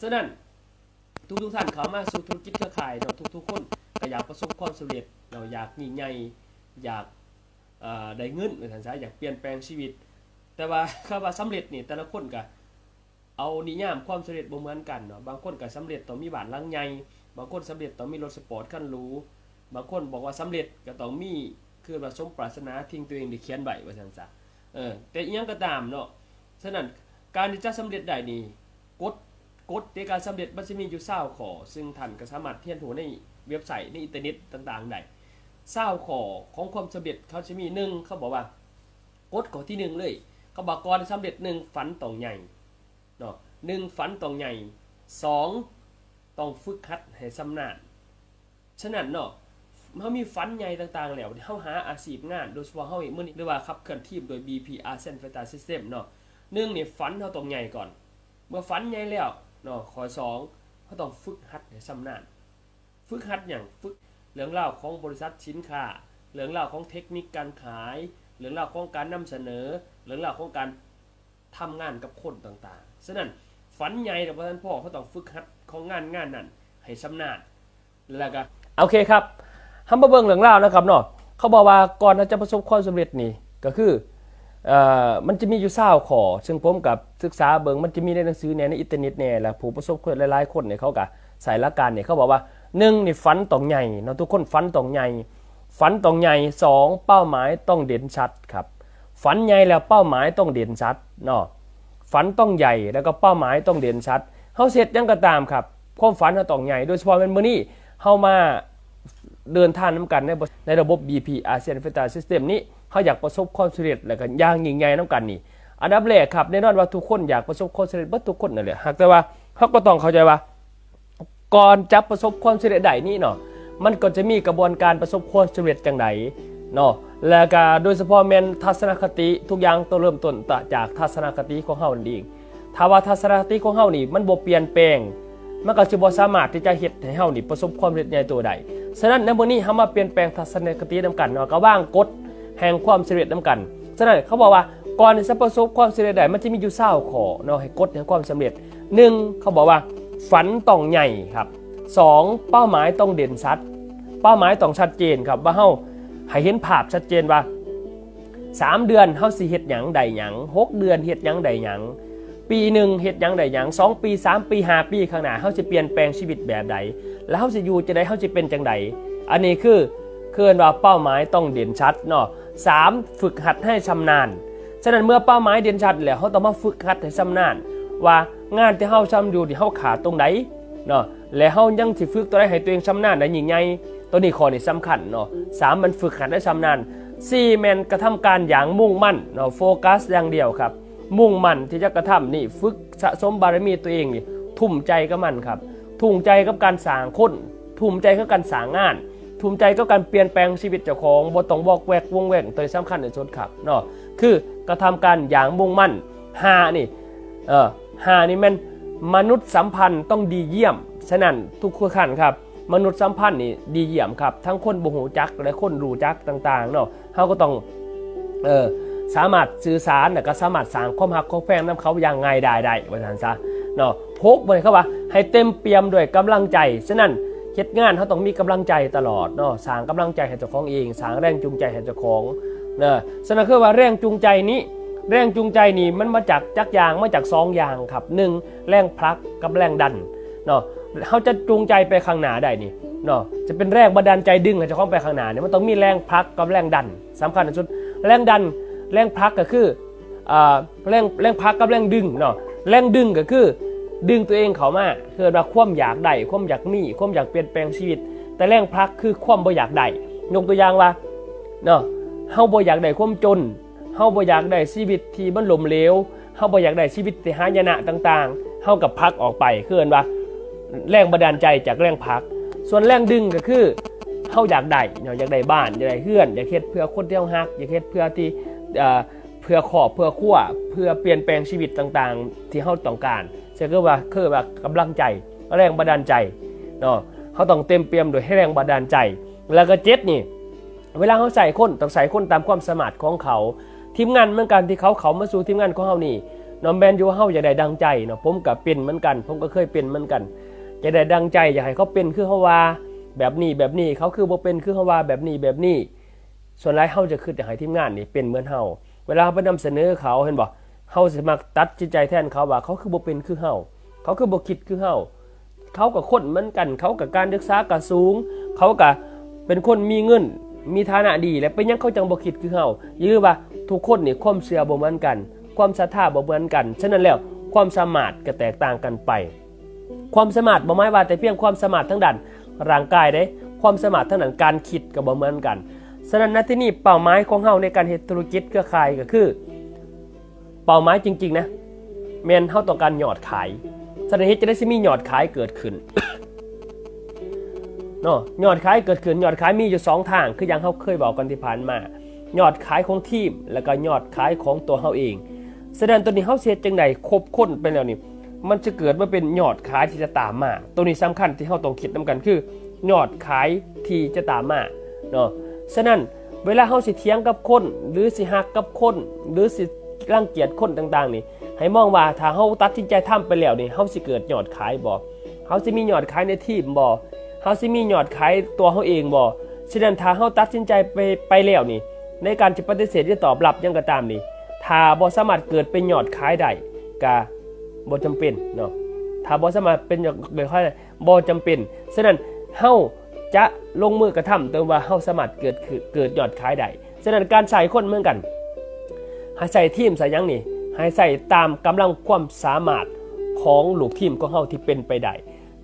ฉะนั้นทุกทุกท่านเข้ามาสู่ธุรกิจเครือข่ายเนาะทุกๆคนก็อยากประสบความสำเร็จเนาะอยากมีใหญ่อยากได้เงินว่าซั่นซะอยากเปลี่ยนแปลงชีวิต แต่ว่าคำว่าสำเร็จนี่แต่ละคนก็เอานิยามความสำเร็จบ่เหมือนกันเนาะบางคนก็สำเร็จต้องมีบ้านหลังใหญ่บางคนสำเร็จต้องมีรถสปอร์ตคันหรูบางคนบอกว่าสำเร็จก็ต้องมีคือว่าสมปรารถนาทิ้งตัวเองได้เขียนไว้ว่าซั่นซะเออแต่อียังก็ตามเนาะฉะนั้นการที่จะสำเร็จได้นี่ กฎในการสำเร็จมันจะมีอยู่20ข้อซึ่งท่านก็สามารถเรียนรู้ในเว็บไซต์ในอินเทอร์เน็ตต่างๆได้20ข้อของความสำเร็จเขาจะมีหนึ่งเขาบอกว่ากฎข้อที่หนึ่งเลย เขาบอกก่อนสำเร็จหนึ่งฝันต้องใหญ่เนาะหนึ่งฝันต้องใหญ่สองต้องฝึกหัดให้สำนานฉะนั้นเนาะเขามีฝันใหญ่ต่างๆ แล้วเขาหาอาชีพงาน โดยเฉพาะเขาเมื่อนี้เรียกว่าขับเคลื่อนทีมโดย BP ASEAN f i g h t e r System เนาะหนึ่งนี่ฝันเขาต้องใหญ่ก่อน เมื่อฝันใหญ่แล้ว เนาะข้อสองเขาต้องฝึกหัดให้สำนานฝึกหัดอย่างฝึกเรื่องราวของบริษัทสินค้าเรื่องราวของเทคนิคการขาย เรื่องราวของการนำเสนอ เรื่องราวของการทำงานกับคนต่างๆ ฉะนั้นฝันใหญ่แต่ว่าท่านพ่อเขาต้องฝึกหัดของงานงานนั้นให้ชำนาญแล้วก็โอเคครับทำมาเบิ่งเรื่องราวนะครับเนาะเขาบอกว่าก่อนที่จะประสบความสำเร็จนี่ก็คือ มันจะมีอยู่เศร้าขอ ซึ่งผมกับศึกษาเบิงมันจะมีในหนังสือแหน่ในอินเทอร์เน็ตแหน่ยและผู้ประสบความสำเร็จหลายๆคนเนี่ยเขาก็ใส่หลักการเนี่ยเขาบอกว่าหนึ่งนี่ฝันต้องใหญ่เนาะทุกคนฝันต้องใหญ่ฝันต้องใหญ่สองเป้าหมายต้องเด่นชัดครับฝันใหญ่แล้วเป้าหมายต้องเด่นชัดเนาะฝันต้องใหญ่แล้วก็เป้าหมายต้องเด่นชัดเฮาเสร็จยังก็ตามครับความฝันเราต้องใหญ่โดยเฉพาะเป็นมื้อนี้เฮามาเดินทางน้ำกันในในระบบ BP ASEAN f i g h t e r System นี้ เขาอยากประสบความสำเร็จแล้วก็อย่างยิ่งใหญ่น้ำกันนี่อันดับแรกครับแน่นอนว่าทุกคนอยากประสบความสำเร็จเบิดทุกคนนั่นแหละหากแต่ว่าเขาก็ต้องเข้าใจว่า ก่อนจะประสบความสำเร็จใดนี่เนาะมันก็จะมีกระบวนการประสบความสำเร็จจังไดเนาะแล้วก็โดยเฉพาะแมนทัศนคติทุกอย่างต้องเริ่มต้นจากทัศนคติของเฮานั่นเองถ้าว่าทัศนคติของเฮานี่มันบ่เปลี่ยนแปลงมันก็สิบ่สามารถที่จะเฮ็ดให้เฮานี่ประสบความสำเร็จใหญ่ตัวใดฉะนั้นในมื้อนี้เฮามาเปลี่ยนแปลงทัศนคตินํกันเนาะก็ว่างกฎ แห่งความสำเร็จนํกันฉะนั้นเขาบอกว่าก่อนจะประสบความสำเร็จได้มันจะมีอยู่20ข้อเนาะให้กฎแห่งความสำเร็จหนึ่งเขาบอกว่า ฝันต้องใหญ่ครับสองเป้าหมายต้องเด่นชัด เป้าหมายต้องชัดเจนครับว่าเฮาให้เห็นภาพชัดเจนว่า 3 เดือนเฮาสิเฮ็ดหยังใดหยัง6 เดือนเฮ็ดหยังใดหยังปีหนึ่งเฮ็ดหยังใดหยัง2ปี3ปี5ปีข้างหน้าเฮาสิเปลี่ยนแปลงชีวิตแบบใดแล้วเฮาสิอยู่จะได้เฮาสิเป็นจังใดอันนี้คือคือว่าเป้าหมายต้องเด่นชัดเนาะ สามฝึกหัดให้ชำนาญ ฉะนั้นเมื่อเป้าหมายเด่นชัดแล้วเขาต้องมาฝึกหัดให้ชำนาญว่างานที่เฮาทำอยู่ที่เฮาขาดตรงไหนเนาะและเฮายังสิฝึกตัวใดให้ตัวเองชำนาญได้ยิ่งใหญ่ตัวนี้ข้อนี้สำคัญเนาะสามมันฝึกหัดให้ชำนาญสี่แมนกระทำการอย่างมุ่งมั่นเนาะโฟกัสอย่างเดียวครับ มุ่งมั่นที่จะกระทำนี่ฝึกสะสมบารมีตัวเองนี่ทุ่มใจกับมันครับทุ่มใจกับการสร้างคนทุ่มใจกับการสร้างงาน ภูมิใจกับการเปลี่ยนแปลงชีวิตเจ้าของบ่ต้องบอกแวกวงแหวนตัวนี้สำคัญที่สุดครับเนาะคือกระทำการอย่างมุ่งมั่นหานี่เออหานี่แมันมนุษย์สัมพันธ์ต้องดีเยี่ยม ฉะนั้นทุกขั้นครับ มนุษย์สัมพันธ์นี่ดีเยี่ยมครับ ทั้งคนบ่หูจักและคนรู้จักต่างๆเนาะเขาก็ต้องเออสามารถสื่อสารและก็สามารถสร้างความหักความแพงนํเขาอย่างง่ายได้ได้ว่าซั่นซะเนาะพกบ่ได้เข้าว่าให้เต็มเปี่ยมด้วยกำลังใจ ฉะนั้น เฮ็ดงานเขาต้องมีกำลังใจตลอดเนาะสร้างกำลังใจให้เจ้าของเองสร้างแรงจูงใจให้เจ้าของเนาะฉะนั้นคือว่าแรงจูงใจนี้แรงจูงใจนี่มันมาจากจักอย่างมาจากสองอย่างครับหนึ่งแรงผลักกับแรงดันเนาะเขาจะจูงใจไปข้างหน้าได้นี่เนาะจะเป็นแรงบันดาลใจดึงให้เจ้าของไปข้างหน้าเนี่ยมันต้องมีแรงผลักกับแรงดันสำคัญที่สุดแรงดันแรงผลักก็คืออแรงแรงผลักกับแรงดึงเนาะแรงดึงก็คือ ดึงตัวเองเขามาคือว่าความอยากได้ความอยากมีความอยากเปลี่ยนแปลงชีวิต แต่แรงพักคือความบ่อยากได้ยกตัวอย่างว่าเนาะเฮาบ่อยากได้ความจนเฮาบ่อยากได้ชีวิตที่มันล้มเหลวเฮาบ่อยากได้ชีวิตที่หายนะต่างๆเฮากับพักออกไปคือเอิ้นว่าแรงบันดาลใจจากแรงพัก ส่วนแรงดึงก็คือเฮาอยากได้เนาะอยากได้บ้านอยากได้เฮือนอยากเฮ็ดเพื่อคนที่เฮาฮักอยากเฮ็ดเพื่อที่เอ่อ พื่อครอบเพื่อครัวเพื่อเปลี่ยนแปลงชีวิตต่างๆ ที่เฮาต้องการจะคือว่าคือว่ากำลังใจแรงบันดาลใจเนาะเขาต้องเต็มเปี่ยมโดยให้แรงบันดาลใจ แล้วก็เจ็ดนี่ เวลาเขาใส่คนต้องใส่คนตามความสมารถของเขา ทีมงานเหมือนกันที่เขาเขามาสู่ทีมงานของเขานี่นาะแมนยูเฮาอยากได้ดังใจเนาะผมก็เป็นเหมือนกัน ผมก็เคยเป็นเหมือนกันอยากได้ดังใจอยากให้เขาเป็นคือเฮาว่าแบบนี้แบบนี้เขาคือบ่เป็นคือเฮาว่าแบบนี้แบบนี้ ส่วนหลายเฮาจะคืออยากให้ทีมงานนี่เป็นเหมือนเฮา เวลาไปนำเสนอเขาเห็นบ่เฮาสิมักตัดจิตใจแทนเขาว่าเขาคือบ่เป็นคือเฮาเขาคือบ่คิดคือเฮาเขากับคนเหมือนกัน เขากับการศึกษาก็สูง เขากับเป็นคนมีเงิน มีฐานะดี และเป็นยังเขาจังบ่คิดคือเฮายือว่าทุกคนนี่ความเชื่อบ่เหมือนกัน ความศรัทธาบ่เหมือนกัน ฉะนั้นแล้วความสามารถก็แตกต่างกันไป ความสามารถบ่หมายว่าแต่เพียงความสามารถทั้งด้านร่างกายเด้ ความสามารถทั้งด้านการคิดก็บ่เหมือนกัน ฉะนั้นณที่นี่เป้าหมายของเฮาในการเฮ็ดธุรกิจเครือข่ายก็คือ เป้าหมายจริง ๆ นะแม่นเฮาต้องการยอดขายฉะนั้นเฮ็ดจะได้สิมียอดขายเกิดขึ้นเนาะยอดขายเกิดขึ้นยอดขายมีอยู่สองทาง คืออย่างเขาเคยบอกกันที่ผ่านมายอดขายของทีม แล้วก็ยอดขายของตัวเขาเองแสดงตัวนี้เขาเสียจังใดครบค้นไปแล้วนี่มันจะเกิดมาเป็นยอดขายที่จะตามมา ตัวนี้สำคัญที่เขาต้องคิดนํกันคือ ยอดขายที่จะตามมาเนาะ ฉะนั้นเวลาเขาสิเถียงกับคน หรือสิหักกับคน หรือสิรังเกียจคนต่าง ๆ นี่ ให้มองว่าถ้าเขาตัดสินใจทำไปแล้วนี่เขาสิเกิดยอดขายบ่เขาสิมียอดขายในทีมบ่เขาสิมียอดขายตัวเขาเองบ่ฉะนั้นถ้าเขาตัดสินใจไปไปแล้วนี่ ในการจะปฏิเสธที่ตอบรับยังก็ตามนี่ถ้าบ่สามารถเกิดเป็นยอดขายได้ก็บ่จำเป็นเนาะถ้าบ่สามารถเป็นยอดขายได้บ่จำเป็นฉะนั้นเฮา จะลงมือกระทำเติมว่าเฮาสามารถเกิดคือเกิดยอดขายได้ฉะนั้นการใส่คนเหมือนกันให้ใส่ทีมใส่ยังนี่ให้ใส่ตามกำลังความสามารถของลูกทีมของเฮาที่เป็นไปได้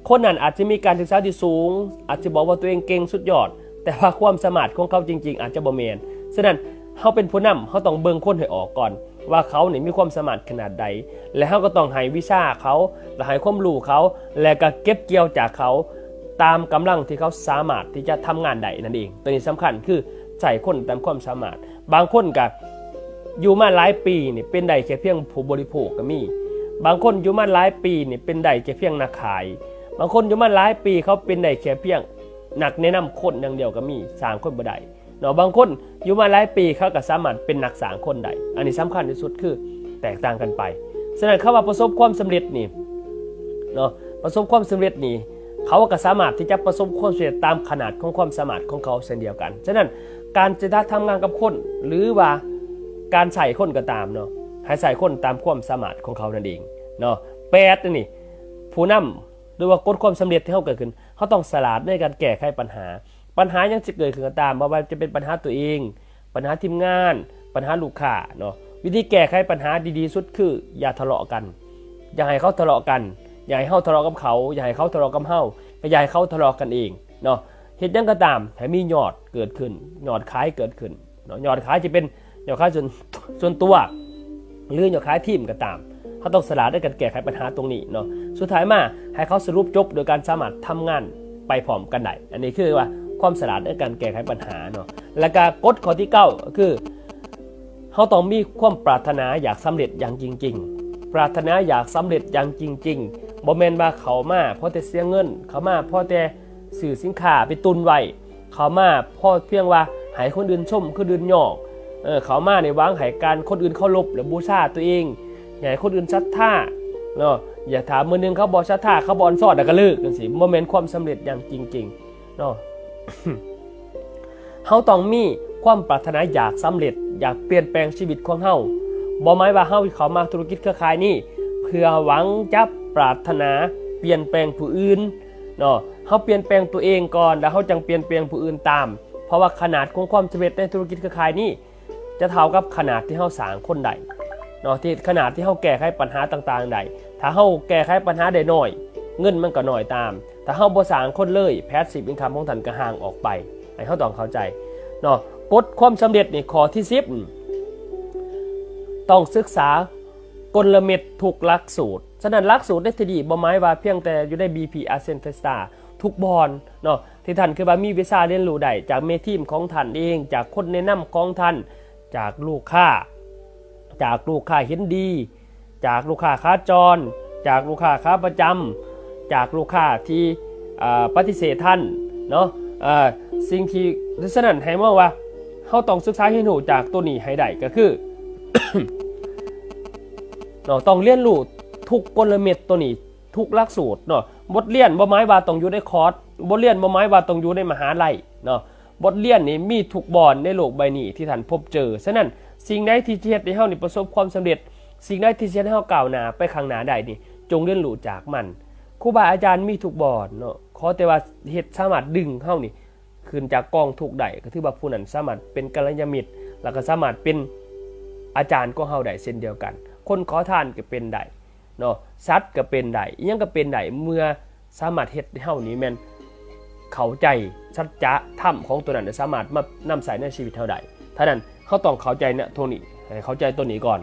คนนั้นอาจจะมีการศึกษาที่สูง อาจจะบอกว่าตัวเองเก่งสุดยอด แต่ว่าความสามารถของเขาจริง ๆ อาจจะบ่แมนฉะนั้นเขาเป็นผู้นำเขาต้องเบิ่งคนให้ออกก่อน ว่าเขาเนี่ยมีความสามารถขนาดใด และเขาก็ต้องให้วิชาเขาและให้ความรู้เขา และก็เก็บเกี่ยวจากเขา ตามกำลังที่เขาสามารถที่จะทำงานได้นั่นเอง ตัวนี้สำคัญคือใส่คนตามความสามารถ บางคนกับอยู่มาหลายปีนี่เป็นได้แค่เพียงผู้บริโภคก็มี บางคนอยู่มาหลายปีนี่เป็นได้แค่เพียงนักขาย บางคนอยู่มาหลายปีเขาเป็นได้แค่เพียงหนักแนะนำคนอย่างเดียวก็มีสร้างคนบ่ได้เนาะบางคนอยู่มาหลายปีเขาก็สามารถเป็นนักสร้างคนได้ อันนี้สำคัญที่สุดคือแตกต่างกันไปฉะนั้นคำว่าประสบความสำเร็จนี่เนาะประสบความสำเร็จนี่ เขาก็สามารถที่จะประสบความสำเร็จตามขนาดของความสามารถของเขาเช่นเดียวกัน ฉะนั้นการจะทำงานกับคนหรือว่าการใส่คนก็ตามเนาะให้ใส่คนตามความสามารถของเขานั่นเองเนาะแปดนี่ผู้นำหรือว่ากฎความสำเร็จที่เขาเกิดขึ้น เขาต้องสลาดในการแก้ไขปัญหา ปัญหายังจะเกิดขึ้นก็ตามไม่ว่าจะเป็นปัญหาตัวเอง ปัญหาทีมงาน ปัญหาลูกค้าเนาะวิธีแก้ไขปัญหาดีๆ สุดคืออย่าทะเลาะกัน อย่าให้เขาทะเลาะกัน อย่าให้เขาทะเลาะกับเขา อย่าให้เขาทะเลาะกับเฮาอย่าให้เขาทะเลาะกันเองเนาะเหตุยังก็ตามให้มีหยอดเกิดขึ้นยอดขายเกิดขึ้นเนาะหยอดขายจะเป็นหยอดขายส่วนส่วนตัวหรือหยอดขายทีมก็ตามเขาต้องสลาดด้วยการแก้ไขปัญหาตรงนี้เนาะสุดท้ายมาให้เขาสรุปจบโดยการสามารถทำงานไปพร้อมกันได้อันนี้คือว่าความสลาดในการแก้ไขปัญหาเนาะและการกฎข้อที่เก้าก็คือเขาต้องมีความปรารถนาอยากสำเร็จอย่างจริง ๆ ปรารถนาอยากสำเร็จอย่างจริงๆบ่แมนว่าเขามาเพราะแต่เสียเงิน เขามาเพราะแต่สื่อสินค้าไปตุนไว้เขามาเพราะเพียงว่าให้คนอื่นชมคนอื่นหยอกเออเขามาในวางให้การคนอื่นเคารพหรือบูชาตัวเองอย่าให้คนอื่นศรัทธาเนาะอย่าถามมือนึงเขาบอศรัทธาเขาบอลสอดแล้วก็เลิกกันสิโมเมนต์ความสำเร็จอย่างจริงๆเนาะเฮาต้องมีความปรารถนาอยากสำเร็จ อยากเปลี่ยนแปลงชีวิตของเฮา บ่หมายว่าเฮาเขามาธุรกิจเครือข่ายนี้เพื่อหวังจะปรารถนาเปลี่ยนแปลงผู้อื่นเนาะเฮาเปลี่ยนแปลงตัวเองก่อนแล้วเฮาจังเปลี่ยนแปลงผู้อื่นตาม เพราะว่าขนาดของความสำเร็จในธุรกิจเครือข่ายนี้จะเท่ากับขนาดที่เฮาสร้างคนใดเนาะที่ขนาดที่เขาแก้ไขปัญหาต่างๆใดถ้าเขาแก้ไขปัญหาได้น้อย เงินมันก็น้อยตาม ถ้าเขาบ่สร้างคนเลยแพสซีฟอินคัมของท่านก็ห่างออกไปให้เขาต้องเข้าใจเนาะกฎความสำเร็จนี่ข้อที่10 ต้องศึกษากลเม็ดทุกลักสูตร ฉะนั้นลักสูตรได้ทีดีบ่หมายว่าเพียงแต่อยู่ใน BP a s c e n t e s t a ทุกบอลเนาะที่ท่านคือว่ามีวิชาเรียนรู้ได้จากเมทีมของท่านเอง จากคนแนะนำของท่านจากลูกค้า จากลูกค้าเห็นดี จากลูกค้าค้าจร จากลูกค้าค้าประจำจากลูกค้าที่ปฏิเสธท่านเนาะสิ่งที่ฉะนั้นให้มองว่าเขาต้องศึกษาให้หนูจากตัวนี้ให้ได้ก็คือ เนาะต้องเรียนรู้ทุกกลเม็ดตัวนี้ ทุกหลักสูตรเนาะบทเรียนบ่หมายว่าต้องอยู่ในคอร์สบทเรียนบ่หมายว่าต้องอยู่ในมหาลัยเนาะบทเรียนนี่มีทุกบอนในโลกใบนี้ที่ท่านพบเจอฉะนั้นสิ่งใดที่เฮ็ดให้เฮานี่ประสบความสำเร็จ สิ่งใดที่เฮ็ดให้เฮาก้าวหน้าไปข้างหน้าได้นี่ จงเรียนรู้จากมันครูบาอาจารย์มีทุกบอนเนาะขอแต่ว่าเฮ็ดสามารถดึงเฮานี่ขึ้นจากกองทุกได้ก็ถือว่าผู้นั้นสามารถเป็นกัลยาณมิตรแล้วก็สามารถเป็น อาจารย์ก็เฮาได้เช่นเดียวกัน คนขอทานก็เป็นได้เนาะสัตว์ก็เป็นได้อิหยังก็เป็นได้เมื่อสามารถเฮ็ดเฮานี้แม่นเข้าใจสัจจะธรรมของตัวนั้นสามารถมานำใส่ในชีวิตเฮาได้ท่านั้นเขาต้องเข้าใจเนี่ยตรงนี้ให้เข้าใจตัวนี้ก่อน